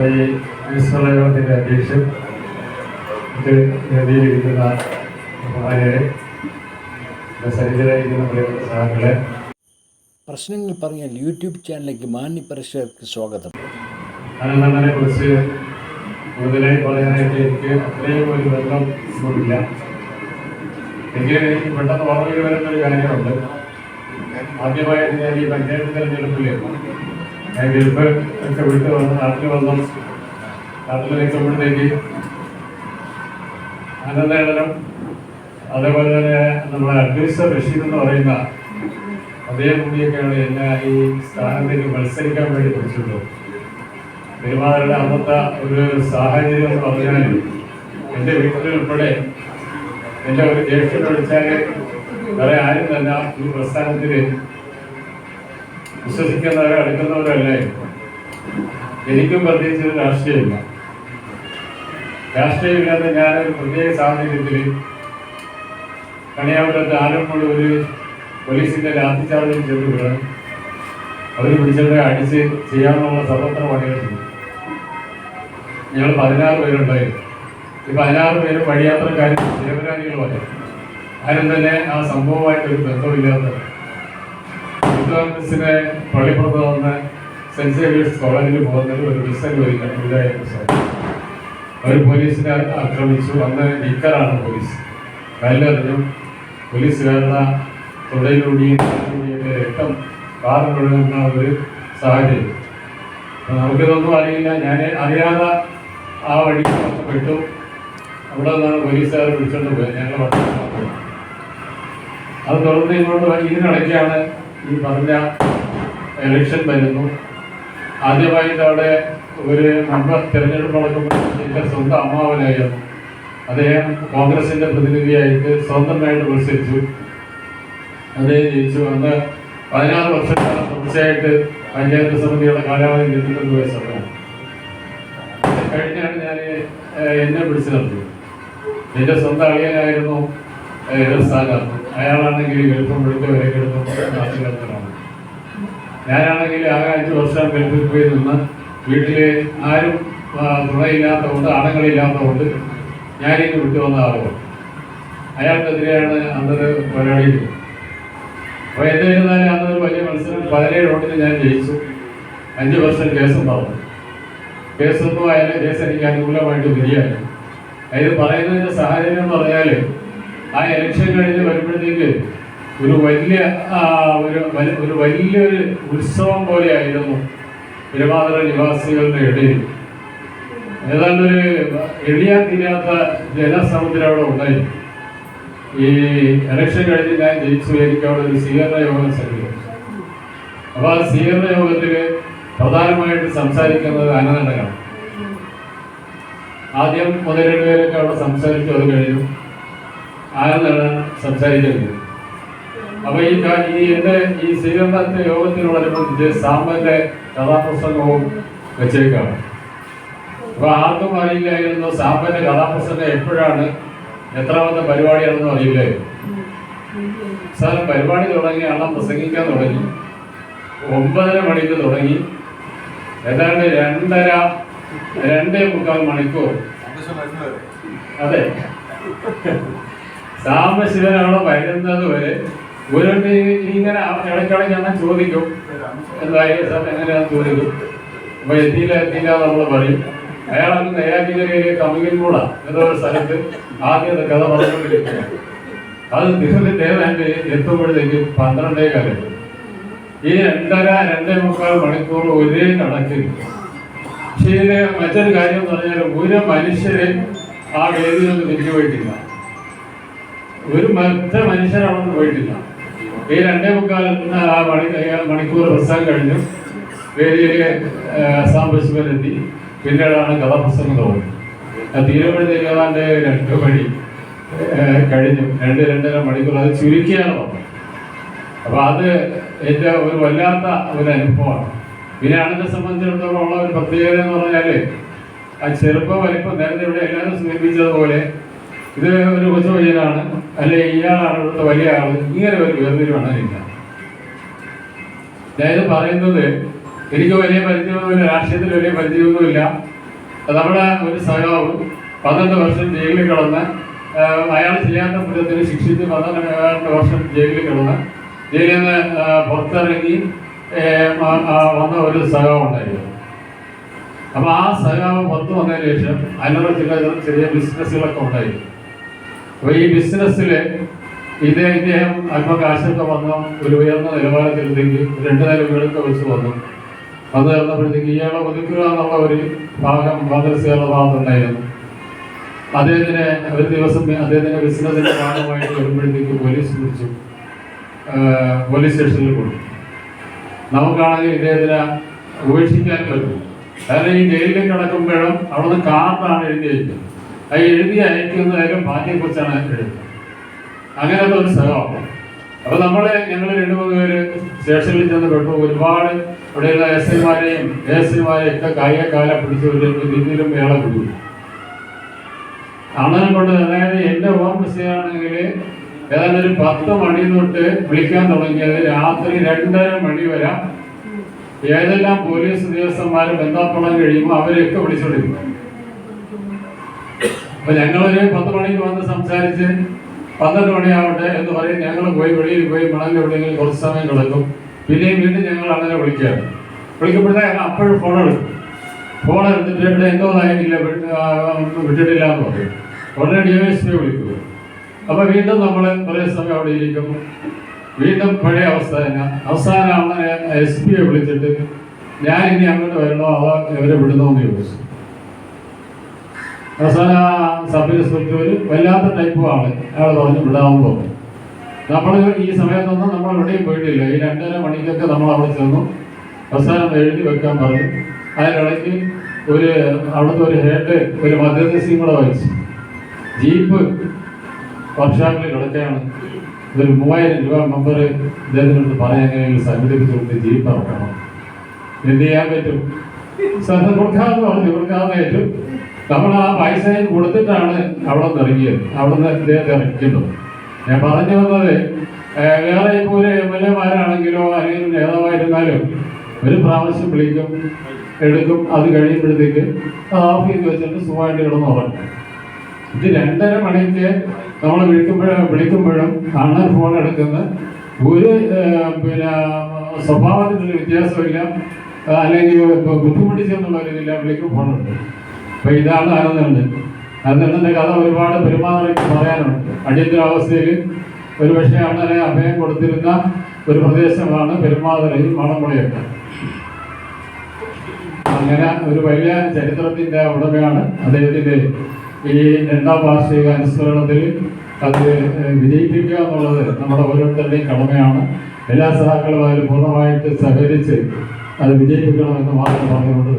ഈ വിശ്വയോഗത്തിന്റെ അധ്യക്ഷൻ ഇത് വേദിയിലിരിക്കുന്ന ഭാര്യരെ സരിതരായിരിക്കുന്ന പ്രിയപ്പെട്ട സഹാക്കളെ പ്രശ്നങ്ങൾ പറഞ്ഞാൽ യൂട്യൂബ് ചാനലിലേക്ക് മാന്യ പ്രേക്ഷകർക്ക് സ്വാഗതം. അനന്തണ്ണനെ കുറിച്ച് കൂടുതലായി പറയാനായിട്ട് എനിക്ക് അത്രയും ഒരു ബന്ധം ഒന്നുമില്ല എനിക്ക് പെട്ടെന്ന് ഓർമ്മയിൽ വരുന്ന ഒരു കാര്യമുണ്ട് ആദ്യമായിട്ട് ഞാൻ ഈ പഞ്ചായത്ത് തെരഞ്ഞെടുപ്പിൽ ഞാൻ ഗൾഫ് ഒക്കെ വിട്ട് വന്ന് നാട്ടിൽ വന്നു. നാട്ടിൽ നിൽക്കുമ്പോഴത്തേക്ക് അനന്തേടനം അതേപോലെ തന്നെ നമ്മുടെ അഡ്വൈസർ റഷീദ് എന്ന് പറയുന്ന അദ്ദേഹം കൂടിയൊക്കെയാണ് എന്നെ ഈ സ്ഥാനത്തേക്ക് മത്സരിക്കാൻ വേണ്ടി പിടിച്ചിട്ടുള്ളത് പെരുമാറുടെ അന്നത്തെ ഒരു സാഹചര്യം എന്ന് പറഞ്ഞാൽ എന്റെ വീട്ടിലുൾപ്പെടെ എന്റെ ഒരു ജ്യേഷ്ഠൻ വിളിച്ചാൽ വേറെ ആരും തന്നെ ഈ പ്രസ്ഥാനത്തിൽ വിശ്വസിക്കുന്നവരോ അടുക്കുന്നവരല്ലേ? എനിക്കും പ്രത്യേകിച്ച് ഒരു രാഷ്ട്രീയമില്ല. രാഷ്ട്രീയമില്ലാത്ത ഞാനൊരു പ്രത്യേക സാഹചര്യത്തിൽ കണിയാപുരത്ത് ആലപ്പുഴ ഒരു പോലീസിന്റെ ലാത്തിച്ചാർജിൽ ചെന്ന് വീണ് അവർ പിടിച്ചവരെ അടിച്ച് ചെയ്യാമെന്നുള്ള സർവത്ര പണികൾ ഞങ്ങൾ പതിനാറ് പേരുണ്ടായിരുന്നു ഈ പതിനാറ് പേരും വഴിയാത്രക്കാരും നിരപരാധികളുമായി ആരും തന്നെ ആ സംഭവമായിട്ട് ഒരു യുദ്ധബിസിനെ പള്ളിപ്പുറത്ത് വന്ന് സെന്റ് സേവിയേഴ്സ് കോളേജിൽ പോകുന്നതിൽ ഒരു ബിസിനസ് വരിക അവർ പോലീസിനെ ആക്രമിച്ചു. അന്ന് നിക്കറാണ് പോലീസ്. കല്ലെറിഞ്ഞു. പോലീസുകാരുടെ തുടയിലൂടെയും രക്തം കാറിലൊഴുകുന്ന ഒരു സാഹചര്യം. നമുക്കിതൊന്നും അറിയില്ല. ഞാൻ അറിയാതെ ആ വഴി പെട്ടു അവിടെ നിന്നാണ് പോലീസുകാർ വിളിച്ചുകൊണ്ട് പോയത്. പോയി അത് തുടർന്ന് ഇങ്ങോട്ട് ഇതിനിടയ്ക്കാണ് ഈ പറഞ്ഞ എലക്ഷൻ വരുന്നു. ആദ്യമായിട്ട് അവിടെ ഒരു മെമ്പർ തിരഞ്ഞെടുപ്പ് നടക്കുമ്പോൾ എന്റെ സ്വന്തം അമ്മാവനായിരുന്നു. അദ്ദേഹം കോൺഗ്രസിന്റെ പ്രതിനിധിയായിട്ട് സ്വന്തമായിട്ട് മത്സരിച്ചു അദ്ദേഹം ജയിച്ചു. അന്ന് പതിനാറ് വർഷക്കാലം തുടർച്ചയായിട്ട് പഞ്ചായത്ത് സമിതിയുടെ കാലാവധി നീട്ടുന്നത് പോയ സമയം. കഴിഞ്ഞാണ് ഞാൻ എന്നെ പിടിച്ചു നിർത്തിയത് എന്റെ സ്വന്തം അളിയനായിരുന്നു സ്ഥാനാർത്ഥി അയാളാണെങ്കിൽ ഗൾഫും വിലക്കെടുത്തും നാട്ടുകാരനാണ് ഞാനാണെങ്കിൽ ആകെ അഞ്ച് വർഷം ഗൾഫിൽ പോയി നിന്ന് വീട്ടിലെ ആരും ആ, തുണയില്ലാത്തതുകൊണ്ട് ആണുങ്ങളില്ലാത്തതുകൊണ്ട് ഞാനിങ്ങ് വിട്ടു വന്ന ആളുകൾ. അയാൾക്കെതിരെയാണ് അന്നത് പോരാടിയത് അപ്പോൾ എന്തായിരുന്നാലും അന്നൊരു വലിയ മത്സരം പതിനേഴ് വോട്ടിന് ഞാൻ ജയിച്ചു. അഞ്ച് വർഷം കേസും പറഞ്ഞു കേസൊന്നും ആയാലും കേസ് എനിക്ക് അനുകൂലമായിട്ട് വരികയാണ് ഇത് പറയുന്നതിന്റെ സാഹചര്യം എന്ന് പറഞ്ഞാൽ ആ ഇലക്ഷൻ കഴിഞ്ഞ് വരുമ്പോഴത്തേക്ക് ഒരു വലിയ ഒരു ഒരു വലിയൊരു ഉത്സവം പോലെയായിരുന്നു തിരുവാതിര നിവാസികളുടെ ഇടയിൽ. ഏതാണ്ട് ഒരു എളിയാൻ തീരാത്ത ജനസമുദ്രം അവിടെ ഉണ്ടായിരുന്നു ഈ ഇലക്ഷൻ കഴിഞ്ഞ് ഞാൻ ജയിച്ചു എനിക്ക് അവിടെ ഒരു സ്വീകരണ യോഗം സംഘടിപ്പിച്ചു. അപ്പോൾ ആ സ്വീകരണ യോഗത്തിൽ പ്രധാനമായിട്ട് സംസാരിക്കുന്നത് അനന്തങ്ങളാണ് ആദ്യം മുതലേഴ് പേരൊക്കെ അവിടെ സംസാരിച്ചു അത് കഴിഞ്ഞു. ആനന്ദാണ് സംസാരിക്കുന്നത്? അപ്പൊ ഈ ഈ എന്റെ ഈ സ്വീകരണത്തെ യോഗത്തിനോടനുബന്ധിച്ച് സാമ്പന്റെ കഥാപ്രസംഗവും വെച്ചേക്കാണ്. അപ്പൊ ആർക്കും അറിയില്ലായിരുന്നു സാമ്പന്റെ കഥാപ്രസംഗം എപ്പോഴാണ് എത്രാമത്തെ പരിപാടിയാണെന്നും അറിയില്ലായിരുന്നു സാർ പരിപാടി തുടങ്ങി അണ്ണം പ്രസംഗിക്കാൻ തുടങ്ങി. ഒമ്പതര മണിക്ക് തുടങ്ങി. ഏതാണ്ട് രണ്ടര രണ്ടേ മുക്കാൽ മണിക്കൂർ. അതെ. സാംബശിവൻ അവിടെ വരുന്നത് വരെ ഒരു ഇങ്ങനെ ഇടയ്ക്കിടയ്ക്ക് എന്നെ ചോദിക്കും. എന്തായി സാർ? എങ്ങനെയാന്ന് ചോദിക്കും. അപ്പൊ എത്തിയില്ല എത്തിയില്ല നമ്മൾ പറയും. അയാൾ അങ്ങ് നേരാറ്റിക്കരയിലെ കമികൻകൂട എന്ന ഒരു സ്ഥലത്ത് ആദ്യത്തെ കഥ പറഞ്ഞുകൊണ്ടിരിക്കുന്നു അത് തീർന്നിട്ട് ഏതാണ്ട് എത്തുമ്പോഴത്തേക്ക് പന്ത്രണ്ടേ കാലം. ഈ രണ്ടര രണ്ടേ മുക്കാൽ മണിക്കൂർ ഒരേ കണക്കിൽ. പക്ഷേ ഇതിന് മറ്റൊരു കാര്യം എന്ന് പറഞ്ഞാൽ ഒരു മനുഷ്യരെ ആ വേദിയിൽ നിന്ന് തിരിച്ചു പോയിട്ടില്ല ഒരു മറ്റ മനുഷ്യരവിടെ പോയിട്ടില്ല. ഈ രണ്ടേ മുക്കാൽ ആ, മണി മണിക്കൂർ പ്രസംഗം കഴിഞ്ഞു വേദിയിലെ അസാം സാമ്പശിവനെത്തി പിന്നീടാണ് കഥാപ്രസംഗം ആ തീരുമ്പോഴത്തേക്ക് ഏതാണ്ട് രണ്ട് മണി കഴിഞ്ഞു. രണ്ട് രണ്ടര മണിക്കൂർ. അത് ചുരുക്കിയാണ് പറഞ്ഞത്. അപ്പൊ അത് എന്റെ ഒരു വല്ലാത്ത ഒരു അനുഭവമാണ്. പിന്നെ ആണെന്നെ സംബന്ധിച്ചിടത്തോളം ഉള്ള ഒരു പ്രത്യേകത എന്ന് പറഞ്ഞാൽ ആ ചെറുപ്പം വലിപ്പം നേരത്തെ ഇവിടെ എല്ലാവരും സൂചിപ്പിച്ചതുപോലെ ഇത് ഒരു കൊച്ചു പയ്യനാണ് അല്ലെ ഇയാളാണ് വലിയ ആൾ ഇങ്ങനെ ഒരു വേർതിരിവാണില്ല അതായത് പറയുന്നത് എനിക്ക് വലിയ പരിചയമൊന്നുമില്ല രാഷ്ട്രീയത്തിൽ വലിയ പരിചയമൊന്നുമില്ല. നമ്മുടെ ഒരു സഖാവ് പന്ത്രണ്ട് വർഷം ജയിലിൽ കിടന്ന് അയാൾ ചെയ്യാത്ത കുറ്റത്തിന് ശിക്ഷിച്ച് പന്ത്രണ്ട് വർഷം ജയിലിൽ കിടന്ന് ജയിലിൽ നിന്ന് പുറത്തിറങ്ങി വന്ന ഒരു സഖാവ് ഉണ്ടായിരുന്നു. അപ്പൊ ആ സഖാവ് പുറത്ത് വന്നതിന് ശേഷം അതിനുള്ള ചില ചെറിയ ബിസിനസ്സുകളൊക്കെ ഉണ്ടായിരുന്നു. അപ്പൊ ഈ ബിസിനസ്സിൽ ഇത് ഇദ്ദേഹം അല്പം കാശൊക്കെ വന്നു ഒരു ഉയർന്ന നിലവാരത്തിലെങ്കിൽ രണ്ട് നില വീടൊക്കെ വെച്ച് വന്നു. അത് തന്നപ്പോഴത്തേക്ക് ഇയാളെ ഒതുക്കുക എന്നുള്ള ഒരു ഭാഗം കോൺഗ്രസ്സുകാരുടെ ഭാഗത്തുണ്ടായിരുന്നു. അദ്ദേഹത്തിന് ഒരു ദിവസം അദ്ദേഹത്തിന്റെ ബിസിനസിന്റെ ഭാഗമായിട്ട് വരുമ്പോഴത്തേക്ക് പോലീസ് പിടിച്ചു. പോലീസ് സ്റ്റേഷനിൽ കൊടുത്തു. നമുക്കാണെങ്കിൽ ഇദ്ദേഹത്തിന് ഉപേക്ഷിക്കാൻ പറ്റും കാരണം ഈ ജയിലിൽ കിടക്കുമ്പോഴും അവിടുന്ന് കാർഡാണ് എഴുതി അയക്കുന്നത് ആ എഴുതിയ അയക്കുന്നതിലും പാർട്ടിയെ കുറിച്ചാണ് എഴുതുന്നത്. അങ്ങനത്തെ ഒരു സ്ഥലമാണ്. അപ്പൊ നമ്മൾ ഞങ്ങൾ രണ്ടു മൂന്ന് പേര് സ്റ്റേഷനിൽ ചെന്ന് പെട്ടു. ഒരുപാട് ഇവിടെയുള്ള എസ് എമാരെയും എ എസ് സിമാരെയും ഒക്കെ കായിക കാല പിടിച്ചു രീതിയിലും മേള കൂടി അങ്ങനെ കൊണ്ട് അതായത് എന്റെ ഓർമ്മ ചെയ്യുകയാണെങ്കിൽ ഏതാണ്ട് ഒരു പത്ത് മണി തൊട്ട് വിളിക്കാൻ തുടങ്ങിയത് രാത്രി രണ്ടര മണി വരെ ഏതെല്ലാം പോലീസ് ഉദ്യോഗസ്ഥന്മാരും ബന്ധപ്പെടാൻ കഴിയുമ്പോൾ അവരെയൊക്കെ വിളിച്ചോണ്ടിരിക്കും. അപ്പൊ ഞങ്ങൾ പത്ത് മണിക്ക് വന്ന് സംസാരിച്ച് പന്ത്രണ്ട് മണിയാവട്ടെ എന്ന് പറയും. ഞങ്ങൾ പോയി വെളിയിൽ പോയി മണലിൽ എവിടെയെങ്കിലും കുറച്ച് സമയം കിടക്കും. പിന്നെയും വീണ്ടും ഞങ്ങൾ അങ്ങനെ വിളിക്കുകയാണ് വിളിക്കുമ്പോഴത്തേക്ക് അപ്പോഴും ഫോൺ എടുക്കും. ഫോൺ എടുത്തിട്ട് ഇവിടെ എന്തോ ആയില്ല വിട്ടിട്ടില്ല എന്ന് പറയും. ഉടനെ ഡി എസ് പി വിളിക്കുക അപ്പൊ വീണ്ടും നമ്മൾ കുറേ സമയം അവിടെ ഇരിക്കും. വീണ്ടും പഴയ അവസ്ഥ തന്നെ. അവസാനം എസ് പിയെ വിളിച്ചിട്ട് ഞാൻ ഇനി അങ്ങോട്ട് വരണോ? അതോ ഇവരെ വിടുന്നോ എന്ന് ചോദിച്ചു. അവസാനം സഭയിൽ സൂചിച്ചൊരു വല്ലാത്ത ടൈപ്പ് ആണ്. അയാൾ പറഞ്ഞു പറഞ്ഞു നമ്മൾ ഈ സമയത്തൊന്നും നമ്മൾ എവിടെയും പോയിട്ടില്ല. ഈ രണ്ടര മണിക്കൊക്കെ നമ്മൾ അവിടെ ചെന്നു. അവസാനം എഴുതി വെക്കാൻ പറഞ്ഞു. അതിനിടയ്ക്ക് ഒരു അവിടുത്തെ ഒരു ഹെഡ് ഒരു മദ്യദേശീയം കൂടെ വായിച്ചു ജീപ്പ് വർക്ക്ഷോപ്പിൽ കിടക്കുകയാണ്. ഒരു മൂവായിരം രൂപ മെമ്പർ ഇദ്ദേഹത്തിനടുത്ത് പറയാൻ എങ്ങനെയെങ്കിലും സംഘടിപ്പിച്ചു കൊടുത്ത് ജീപ്പ് ഇറക്കണം. എന്ത് ചെയ്യാൻ പറ്റും? സ്ഥലം കൊടുക്കാമെന്ന് പറഞ്ഞു കൊടുക്കാതെ ഏറ്റു. നമ്മൾ ആ പൈസയും കൊടുത്തിട്ടാണ് അവിടെ നിന്ന് ഇറങ്ങിയത്. അവിടെ നിന്ന് ഇദ്ദേഹത്തെ ഇറക്കിയത് ഞാൻ പറഞ്ഞു വന്നത് വേറെ ഇപ്പോൾ ഒരു എം എൽ എമാരാണെങ്കിലോ അല്ലെങ്കിൽ നേതാവായിരുന്നാലും ഒരു പ്രാവശ്യം വിളിക്കും എടുക്കും. അത് കഴിയുമ്പോഴത്തേക്ക് ഓഫീസ് വെച്ചിട്ട് സുഖമായിട്ട് കിടന്ന് ഉറങ്ങും. ഇത് രണ്ടര മണിക്ക് നമ്മൾ വിളിക്കുമ്പോഴും വിളിക്കുമ്പോഴും അണ്ണൻ ഫോൺ എടുക്കുന്ന ഒരു പിന്നെ സ്വഭാവത്തിനൊരു വ്യത്യാസമില്ല. അല്ലെങ്കിൽ ബുദ്ധിമുട്ടിച്ചെന്നുള്ള ഒരു ഇതില്ല വിളിക്കും ഫോൺ എടുക്കും. അപ്പൊ ഇതാണ് അനന്തണ്ട് അനന്തന്റെ കഥ ഒരുപാട് പെരുമാറിക്ക് പറയാനുണ്ട്. അടിയന്തരാവസ്ഥയിൽ ഒരു പക്ഷേ അണ്ണനെ അഭയം കൊടുത്തിരുന്ന ഒരു പ്രദേശമാണ് പെരുമാതിരയിൽ മണമുളയൊക്കെ അങ്ങനെ ഒരു വലിയ ചരിത്രത്തിന്റെ ഉടമയാണ് അദ്ദേഹത്തിന്റെ ഈ രണ്ടാം വാർഷിക അനുസ്മരണത്തിൽ അത് വിജയിപ്പിക്കുക എന്നുള്ളത് നമ്മുടെ ഓരോരുത്തരുടെയും കടമയാണ്. എല്ലാ സഹാക്കളും അതിൽ പൂർണമായിട്ട് സഹകരിച്ച് അത് വിജയിപ്പിക്കണമെന്ന് മാത്രം പറഞ്ഞുകൊണ്ട്